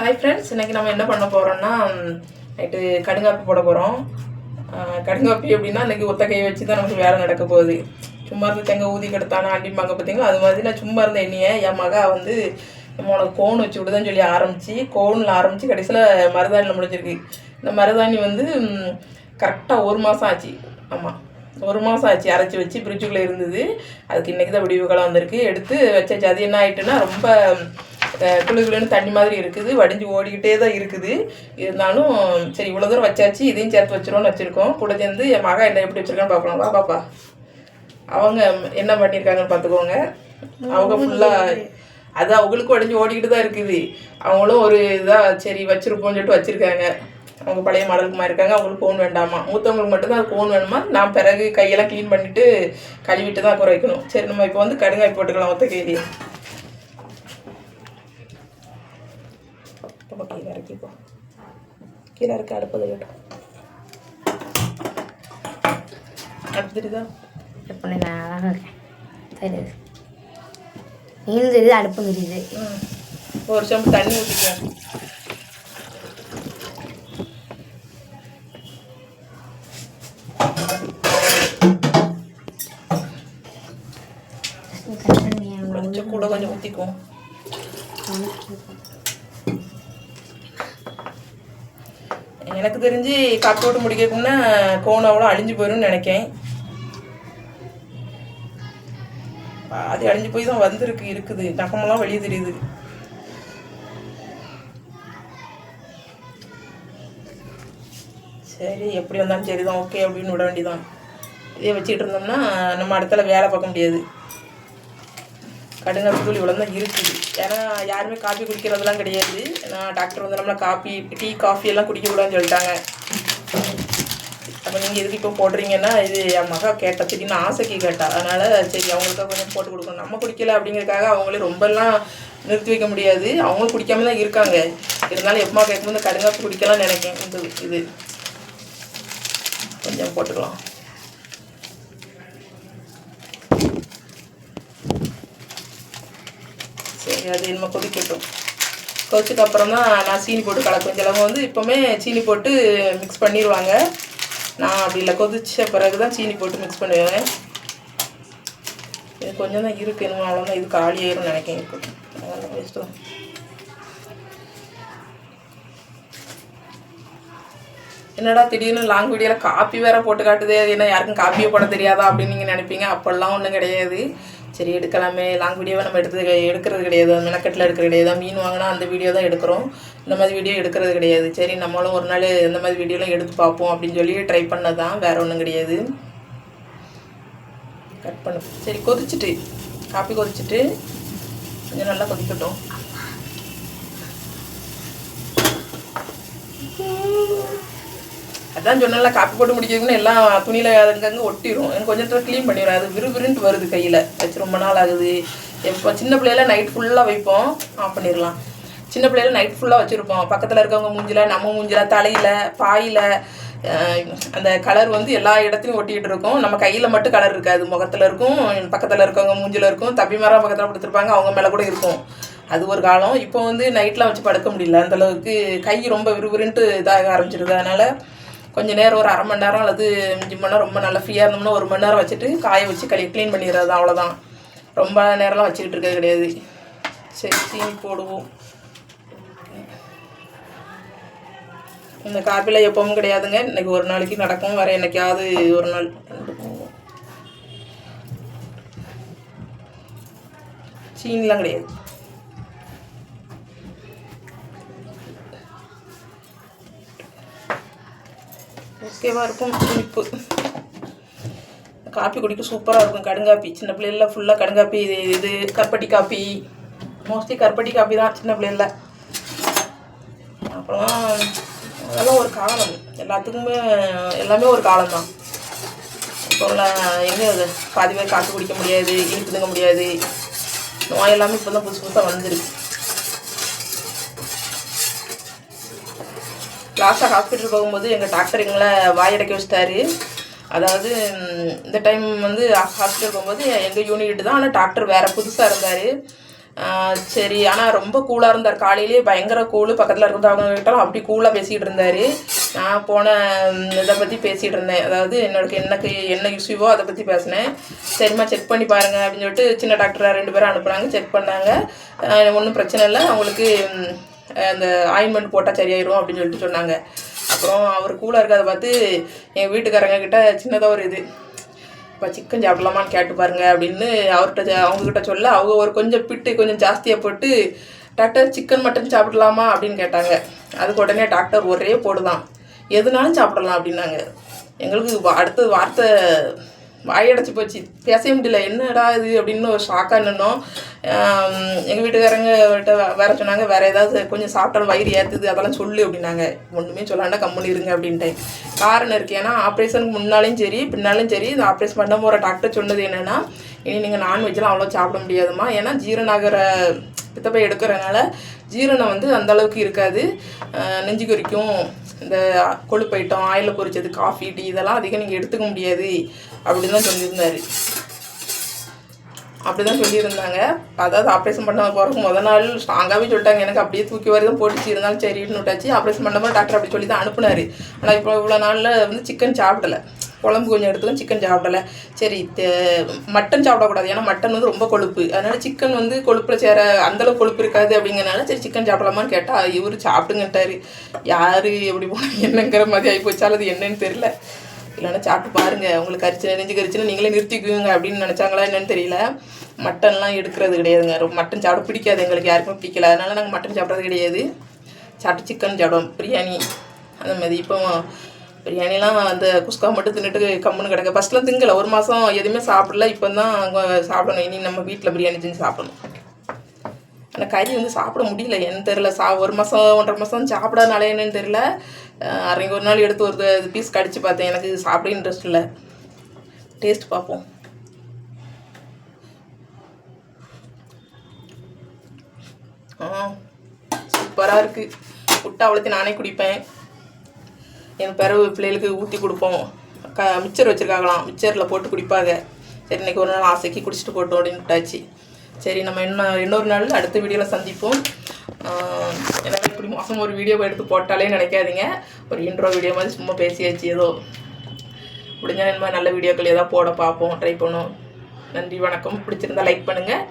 Hi friends இன்னைக்கு நம்ம என்ன பண்ண போகிறோம்னா நைட்டு கடுங்காப்பி போட போகிறோம் கடுங்காப்பி அப்படின்னா இன்றைக்கி ஒத்த கையை வச்சு தான் நமக்கு வேலை நடக்க போகுது. சும்மா இருந்து தேங்காய் ஊதி கெடுத்தானா அண்டிம்பாங்க பார்த்தீங்களா? அது மாதிரி நான் சும்மா இருந்த எண்ணியை என் மகா வந்து நம்ம உனக்கு கோன் வச்சு விடுதான்னு சொல்லி ஆரம்பித்து கோனில் ஆரம்பித்து கடைசியில் மருதாணியில் முடிஞ்சிருக்கு. இந்த மருதாணி வந்து கரெக்டாக ஒரு மாதம் ஆச்சு. ஆமாம் ஒரு மாதம் ஆச்சு. அரைச்சி வச்சு ஃப்ரிட்ஜுக்குள்ளே இருந்தது. அதுக்கு இன்றைக்கி தான் விடிவு காலம் வந்திருக்கு. எடுத்து வச்சாச்சு அது என்ன ஆகிட்டுன்னா ரொம்ப குளுன்னு தண்ணி மாதிரி இருக்குது. வடிஞ்சு ஓடிக்கிட்டே தான் இருக்குது. இருந்தாலும் சரி இவ்வளோ தூரம் வச்சாச்சு. இதையும் சேர்த்து வச்சிருவோம்னு வச்சுருக்கோம். கூட சேர்ந்து என் மகா என்ன எப்படி வச்சுருக்கான்னு பார்க்கலாம்? வா பாப்பா. அவங்க என்ன பண்ணியிருக்காங்கன்னு பார்த்துக்கோங்க. அவங்க ஃபுல்லாக அது அவங்களுக்கும் உடஞ்சி ஓடிக்கிட்டு தான் இருக்குது. அவங்களும் ஒரு இதாக சரி வச்சிருப்போம்னு சொல்லிட்டு வச்சுருக்காங்க. அவங்க பழைய மாடலுக்கு மாதிரி இருக்காங்க. அவங்களுக்கு ஃபோன் வேண்டாமா? மூத்தவங்களுக்கு மட்டும்தான் அது ஃபோன் வேணுமா? நான் பிறகு கையெல்லாம் க்ளீன் பண்ணிவிட்டு கழுவிட்டு தான் குறை வைக்கணும் சரி நம்ம இப்போ வந்து கடுங்காய் போட்டுக்கலாம் ஒத்த கையிலே கட் பண்ணி நான் அழகாக இருக்கேன் தெரியுது நீங்களும் தெரியுது அடுப்பும் தெரியுது ம் ஒரு செம்பு தண்ணி ஊற்றிக்கலாம் கட் பண்ணி அவங்க கொஞ்சம் கூட கொஞ்சம் ஊற்றிக்குவோம் எனக்கு தெரிஞ்சு காப்பி போட்டு முடிக்கணும்னா கோன் அவ்வளோ அழிஞ்சு போயிடும்னு நினைக்கேன் பாதி அழிஞ்சு போய் தான் வந்திருக்கு இருக்குது. நகமெல்லாம் வெளியே தெரியுது. சரி எப்படி வந்தாலும் சரி தான் ஓகே அப்படின்னு விட வேண்டியதான் இதே வச்சுக்கிட்டு இருந்தோம்னா நம்ம அடுத்தால வேலை பார்க்க முடியாது. கடுங்காப்பி தூள் இவ்வளோ தான் இருக்குது. ஏன்னா யாருமே காஃபி குடிக்கிறதெல்லாம் கிடையாது. ஏன்னா டாக்டர் வந்து நம்மளை காஃபி டீ காஃபி எல்லாம் குடிக்கக்கூடாதுன்னு சொல்லிட்டாங்க. அப்போ நீங்கள் எதுக்கு இப்போ போடுறீங்கன்னா இது என் மகா கேட்ட திடீர்னு ஆசைக்கு கேட்டா அதனால் சரி அவங்களுக்காக கொஞ்சம் போட்டு கொடுக்கணும். நம்ம குடிக்கல அப்படிங்கிறதுக்காக அவங்களே ரொம்பலாம் நிறுத்தி வைக்க முடியாது. அவங்களும் குடிக்காம தான் இருக்காங்க. இருந்தாலும் எப்பமா கேட்கும்போது கடுங்காப்பு குடிக்கலாம் நினைக்கேன். இந்த இது. கொஞ்சம் போட்டுக்கலாம். அது நம்ம கொதிக்கட்டும். கொதிச்சதுக்கு அப்புறம் தான் நான் சீனி போட்டு கலக்குவேன். சிலவங்க வந்து இப்போவுமே சீனி போட்டு மிக்ஸ் பண்ணிடுவாங்க நான் அப்படி இல்லை. கொதிச்ச பிறகு தான் சீனி போட்டு மிக்ஸ் பண்ணுவேன். இது கொஞ்சம் தான் இருக்குது இன்னும் அவ்வளோதான் இது காலி ஆயிரும்னு நினைக்கிறேன். இருக்கட்டும் அதெல்லாம் என்னடா திடீர்னு லாங் வீடியோவில் காப்பி வேற போட்டு காட்டுதே. அது என்ன யாருக்கும் காப்பியே போட தெரியாதா அப்படின்னு நீங்கள் நினைப்பீங்க. அப்போல்லாம் ஒன்றும் கிடையாது. சரி எடுக்கலாமே. லாங் வீடியோவை நம்ம எடுத்தது எடுக்கிறது கிடையாது. மெனக்கட்டில் எடுக்கிறது கிடையாது. மீன் வாங்கினா அந்த வீடியோ தான் எடுக்கிறோம். இந்த மாதிரி வீடியோ எடுக்கிறது கிடையாது. சரி நம்மளும் ஒரு நாள் இந்த மாதிரி வீடியோலாம் எடுத்து பார்ப்போம் அப்படின்னு சொல்லி ட்ரை பண்ணது தான் வேறு ஒன்றும் கிடையாது. கட் பண்ண. சரி கொதிச்சுட்டு காப்பி கொதிச்சுட்டு கொஞ்சம் நல்லா கொதிக்கட்டும். அதான் சொன்னால காப்பி போட்டு முடிக்கிறதுன்னு எல்லாம் துணியில் அங்கங்கே ஒட்டிடும் எனக்கு கொஞ்சம் க்ளீன் பண்ணிடுவேன். அது விறுவிறுன்ட்டு வருது கையில். வச்சு ரொம்ப நாள் ஆகுது. எப்போ சின்ன பிள்ளையில நைட் ஃபுல்லாக வைப்போம். ஆஃப் பண்ணிடலாம். சின்ன பிள்ளையில நைட் ஃபுல்லாக வச்சுருப்போம். பக்கத்தில் இருக்கவங்க மூஞ்சில நம்ம மூஞ்சில தலையில் பாயில் அந்த கலர் வந்து எல்லா இடத்துலையும் ஒட்டிகிட்டு இருக்கும். நம்ம கையில் மட்டும் கலர் இருக்காது. முகத்தில் இருக்கும் பக்கத்தில் இருக்கவங்க மூஞ்சில் இருக்கும். தப்பி மரம் பக்கத்தில் கொடுத்துருப்பாங்க அவங்க மேலே கூட இருக்கும். அது ஒரு காலம். இப்போ வந்து நைட்லாம் வச்சு படுக்க முடியல. அந்தளவுக்கு கை ரொம்ப விறுவிறுன்ட்டு இதாக ஆரம்பிச்சிருது. அதனால் கொஞ்சம் நேரம் ஒரு அரை மணி நேரம் அல்லது அஞ்சு மணி நேரம் ரொம்ப நல்லா ஃப்ரீயாக இருந்தோம்னா ஒரு மணி நேரம் வச்சுட்டு காய வச்சு கழி க்ளீன் பண்ணிடுறது அவ்வளோதான் ரொம்ப நேரம்லாம் வச்சுக்கிட்டு இருக்கிறது கிடையாது. சரி சீனி போடுவோம். இந்த காப்பியில் எப்பவும் கிடையாதுங்க. இன்னைக்கு ஒரு நாளைக்கு நடக்கும். வேறு என்னைக்காவது ஒரு நாள் சீனிலாம் கிடையாது. ஓகேவாக இருக்கும் இனிப்பு. காப்பி குடிக்க சூப்பராக இருக்கும் கடுங்காப்பி. சின்ன பிள்ளைல ஃபுல்லாக கடுங்காப்பி இது இது கருப்பட்டி காப்பி. மோஸ்ட்லி கருப்பட்டி காப்பி தான் சின்ன பிள்ளைல அப்புறம் அதெல்லாம் ஒரு காலம். எல்லாத்துக்குமே எல்லாமே ஒரு காலம் தான். இப்போலாம் எங்கே அது? பாதி பேர் காப்பி குடிக்க முடியாது இனிப்பு திங்க முடியாது. நோய் எல்லாமே இப்போ தான் புதுசு புதுசாக வந்துருக்கு. லாஸ்ட்டாக ஹாஸ்பிட்டல் போகும்போது எங்கள் டாக்டர் எங்களை வாயடைக்க வச்சிட்டாரு. அதாவது இந்த டைம் வந்து ஹாஸ்பிட்டல் போகும்போது எங்கள் யூனிட் தான். ஆனால் டாக்டர் வேறு புதுசாக இருந்தார். சரி ஆனால் ரொம்ப கூலாக இருந்தார். காலையிலேயே பயங்கர கூழ் பக்கத்தில் இருக்கிறவங்க கிட்டலாம் அப்படி கூலாக பேசிகிட்டு இருந்தார். நான் போன இதை பற்றி பேசிகிட்டு இருந்தேன். அதாவது என்னோட எனக்கு என்ன இஷ்யூவோ அதை பற்றி பேசினேன். சரிம்மா செக் பண்ணி பாருங்க அப்படின்னு சொல்லிட்டு சின்ன டாக்டரை ரெண்டு பேரும் அனுப்புனாங்க. செக் பண்ணாங்க. ஒன்றும் பிரச்சனை இல்லை. அவங்களுக்கு அந்த ஆயின்மெண்ட் போட்டால் சரியாயிரும் அப்படின்னு சொல்லிட்டு சொன்னாங்க. அப்புறம் அவர் கூலாக இருக்கிறத பார்த்து எங்கள் வீட்டுக்காரங்க கிட்ட சின்னதாக ஒரு இது இப்போ சிக்கன் சாப்பிடலாமான்னு கேட்டு பாருங்க அப்படின்னு அவர்கிட்ட அவங்கக்கிட்ட சொல்ல அவங்க ஒரு கொஞ்சம் பிட்டு கொஞ்சம் ஜாஸ்தியாக போட்டு டாக்டர் சிக்கன் மட்டன் சாப்பிடலாமா? அப்படின்னு கேட்டாங்க. அதுக்கு உடனே டாக்டர் ஒரே போடுதான். எதுனாலும் சாப்பிடலாம் அப்படின்னாங்க. எங்களுக்கு அடுத்த வார்த்தை வாயடைச்சி போச்சு. பேசவே முடியல. என்னடா இது அப்படின்னு ஒரு ஷாக்காக நின்னோம். எங்கள் வீட்டுக்காரங்கள்ட்ட வேற சொன்னாங்க வேற ஏதாவது கொஞ்சம் சாப்பிட்டாலும் வயிறு ஏற்றுது அதெல்லாம் சொல்லு அப்படின்னாங்க. ஒன்றுமே சொல்லாண்டா கம்முன்னு இருங்க அப்படின்ட்டேன். காரணம் இருக்கு. ஏன்னா ஆப்ரேஷனுக்கு முன்னாலையும் சரி பின்னாலும் சரி இந்த ஆப்ரேஷன் பண்ண போகிற டாக்டர் சொன்னது என்னென்னா இனி நீங்கள் நான்வெஜ்லாம் அவ்வளோ சாப்பிட முடியாதுமா ஏன்னா ஜீரணாகிற பித்தப்பை எடுக்கிறனால ஜீரணம் வந்து அந்தளவுக்கு இருக்காது. நெஞ்சு குறிக்கும் இந்த கொழுப்பு ஐட்டம் ஆயிலில் பொரிச்சது காஃபி டீ இதெல்லாம் அதிகம் நீங்கள் எடுத்துக்க முடியாது. அப்படின்னு தான் சொல்லியிருந்தார். அப்படி தான் சொல்லியிருந்தாங்க. அதாவது ஆப்ரேஷன் பண்ண போகிறதுக்கு முதல் நாள் ஸ்ட்ராங்காகவே சொல்லிட்டாங்க. எனக்கு அப்படியே தூக்கி வரதும் போட்டுச்சு. இருந்தாலும் சரின்னு விட்டாச்சு ஆப்ரேஷன் பண்ண டாக்டர் அப்படி சொல்லி தான் அனுப்புனார். ஆனால் இப்போ இவ்வளோ நாளில் வந்து சிக்கன் சாப்பிடல. குழம்பு கொஞ்சம் எடுத்துக்கும் சிக்கன் சாப்பிடல. சரி மட்டன் சாப்பிடக்கூடாது ஏன்னா மட்டன் வந்து ரொம்ப கொழுப்பு. அதனால சிக்கன் வந்து கொழுப்பில் சேர அந்தளவு கொழுப்பு இருக்காது அப்படிங்கிறனால சரி சிக்கன் சாப்பிடலாமான்னு கேட்டால் இவர் சாப்பிடுங்கட்டாரு யார் எப்படி போனால் என்னங்கிற மாதிரி ஆகி போச்சாலும் அது என்னன்னு தெரியல. இல்லைன்னா சாப்பிட்டு பாருங்கள் உங்களுக்கு கரிச்சு நெஞ்சு கரிச்சுன்னு நீங்களே நிறுத்திக்குவீங்க அப்படின்னு நினச்சாங்களா என்னன்னு தெரியல. மட்டன்லாம் எடுக்கிறது கிடையாதுங்க. ரொம்ப மட்டன் சாப்பிட பிடிக்காது. எங்களுக்கு யாருக்குமே பிடிக்கல. அதனால நாங்கள் மட்டன் சாப்பிட்றது கிடையாது. சாப்பிட்டு சிக்கன் சாப்பிடுவோம். பிரியாணி. அந்த மாதிரி. இப்போ பிரியாணிலாம் அந்த குஸ்கா மட்டும் தின்னுட்டு கம்முன்னு கிடக்க. ஃபஸ்ட்லாம் திங்கலை. ஒரு மாதம் எதுவுமே சாப்பிடல. இப்போ தான் சாப்பிடணும். இனி நம்ம வீட்டில் பிரியாணி செஞ்சு சாப்பிடணும். ஆனால் கறி வந்து சாப்பிட முடியல. என்னன்னு தெரில சா ஒரு மாதம் ஒன்றரை மாதம் சாப்பிடாதனால என்னன்னு தெரில அன்றைக்கி ஒரு நாள் எடுத்து ஒரு பீஸ் கடிச்சு பார்த்தேன். எனக்கு சாப்பிட இன்ட்ரெஸ்ட் இல்லை. டேஸ்ட் பார்ப்போம். ஆ சூப்பராக இருக்குது புட்டா அவ்வளோத்தையும் நானே குடிப்பேன். என் பிறகு பிள்ளைகளுக்கு ஊற்றி கொடுப்போம். க மிச்சர் வச்சுருக்காங்களாம். மிச்சரில் போட்டு குடிப்பாங்க. சரி இன்னைக்கு ஒரு நாள் ஆசைக்கு குடிச்சிட்டு போட்டோம் அப்படின்னு விட்டாச்சு சரி நம்ம இன்னும் இன்னொரு நாள் அடுத்த வீடியோவில் சந்திப்போம். ஆஹ் எனவே இப்படி மாதம் ஒரு வீடியோ எடுத்து போட்டாலே நினைக்காதீங்க. ஒரு இன்ட்ரோ வீடியோ மாதிரி சும்மா பேசியாச்சு ஏதோ. முடிஞ்சால் இந்த மாதிரி நல்ல வீடியோக்கள் ஏதாவது போட பார்ப்போம் ட்ரை பண்ணுவோம். நன்றி வணக்கம். பிடிச்சிருந்தா லைக் பண்ணுங்கள்